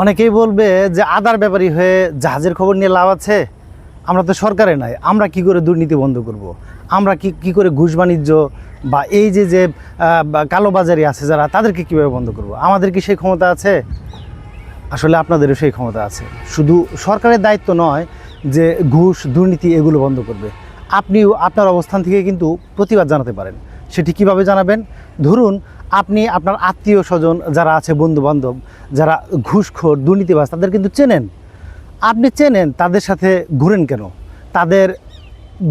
অনেকেই বলবে যে আদার ব্যাপারী হয়ে জাহাজের খবর নিয়ে লাভ আছে। আমরা তো সরকারে নাই। আমরা কি করে দুর্নীতি বন্ধ করব। আমরা কি কি করে ঘুষ বাণিজ্য বা এই যে যে কালোবাজারি আছে যারা, তাদেরকে কীভাবে বন্ধ করব। আমাদের কি সেই ক্ষমতা আছে? আসলে আপনাদেরও সেই ক্ষমতা আছে। শুধু সরকারের দায়িত্ব নয় যে ঘুষ, দুর্নীতি এগুলো বন্ধ করবে। আপনিও আপনার অবস্থান থেকে কিন্তু প্রতিবাদ জানাতে পারেন। সেটি কীভাবে জানাবেন? ধরুন আপনি আপনার আত্মীয় স্বজন যারা আছে বন্ধু বান্ধব যারা ঘুষখোর দুর্নীতিবাজ তাদের কিন্তু চেনেন। আপনি চেনেন তাদের সাথে ঘুরেন কেন? তাদের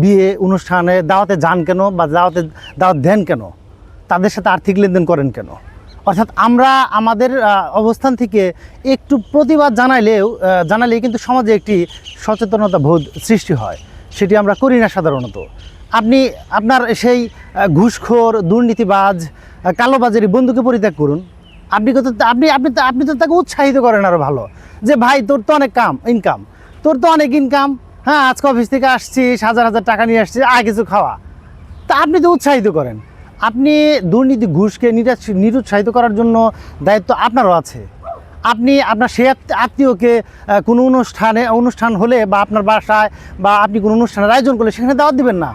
বিয়ে অনুষ্ঠানে দাওয়াতে যান কেন বা দাওয়াতে দাওয়াত দেন কেন? তাদের সাথে আর্থিক লেনদেন করেন কেন? অর্থাৎ আমরা আমাদের অবস্থান থেকে একটু প্রতিবাদ জানাইলেও আহ, জানালেই কিন্তু সমাজে একটি সচেতনতা বোধ সৃষ্টি হয়। সেটি আমরা করি না সাধারণত। আপনি আপনার সেই ঘুষখোর, দুর্নীতিবাজ কালোবাজারি বন্ধুকে পরিত্যাগ করুন। আপনি কত, আপনি আপনি আপনি তো তাকে উৎসাহিত করেন আরও ভালো। যে ভাই, তোর তো অনেক কাম ইনকাম তোর তো অনেক ইনকাম হ্যাঁ আজকে অফিস থেকে আসছিস হাজার হাজার টাকা নিয়ে আসছিস আর কিছু খাওয়া। তা আপনি তো উৎসাহিত করেন। আপনি দুর্নীতি, ঘুষকে নিরুৎসাহিত করার জন্য দায়িত্ব আপনারও আছে। আপনি আপনার সে আত্মীয়কে কোনো অনুষ্ঠানে, অনুষ্ঠান হলে বা আপনার বাসায় বা আপনি কোনো অনুষ্ঠানের আয়োজন করলে সেখানে দাওয়াত দিবেন না।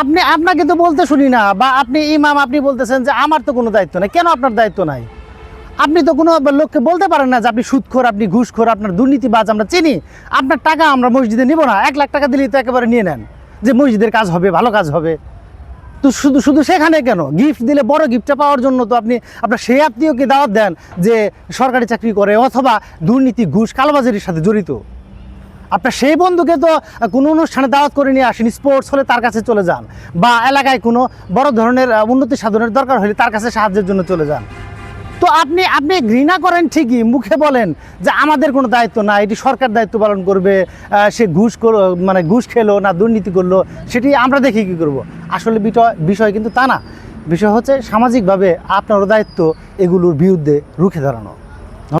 আপনি, আপনাকে তো বলতে শুনি না, বা আপনি ইমাম, আপনি বলতেছেন যে আমার তো কোনো দায়িত্ব নাই। কেন আপনার দায়িত্ব নাই? আপনি তো কোনো লোককে বলতে পারেন না যে আপনি সুদখোর, আপনি ঘুষখোর, আপনার দুর্নীতিবাজ আমরা চিনি। আপনার টাকা আমরা মসজিদে নিব না, এক লাখ টাকা দিলেই তো একেবারে নিয়ে নেন। যে মসজিদের কাজ হবে, ভালো কাজ হবে। তো শুধু শুধু সেখানে কেন? গিফট দিলে বড় গিফটটা পাওয়ার জন্য তো আপনি, আপনার সেই আত্মীয়কে দাওয়াত দেন যে সরকারি চাকরি করে অথবা দুর্নীতি, ঘুষ, কালোবাজারির সাথে জড়িত। আপনার সেই বন্ধুকে তো কোনো অনুষ্ঠানে দাওয়াত করে নিয়ে আসেন স্পোর্টস হলে তার কাছে চলে যান বা এলাকায় কোনো বড় ধরনের উন্নতি সাধনের দরকার হলে তার কাছে সাহায্যের জন্য চলে যান। তো আপনি আপনি ঘৃণা করেন ঠিকই, মুখে বলেন যে আমাদের কোনো দায়িত্ব না, এটি সরকার দায়িত্ব পালন করবে সে ঘুষ করো মানে ঘুষ খেলো না দুর্নীতি করল, সেটি আমরা দেখি কী করব। আসলে বিষয় বিষয় কিন্তু তা না। বিষয় হচ্ছে সামাজিকভাবে আপনারও দায়িত্ব এগুলোর বিরুদ্ধে রুখে দাঁড়ানো।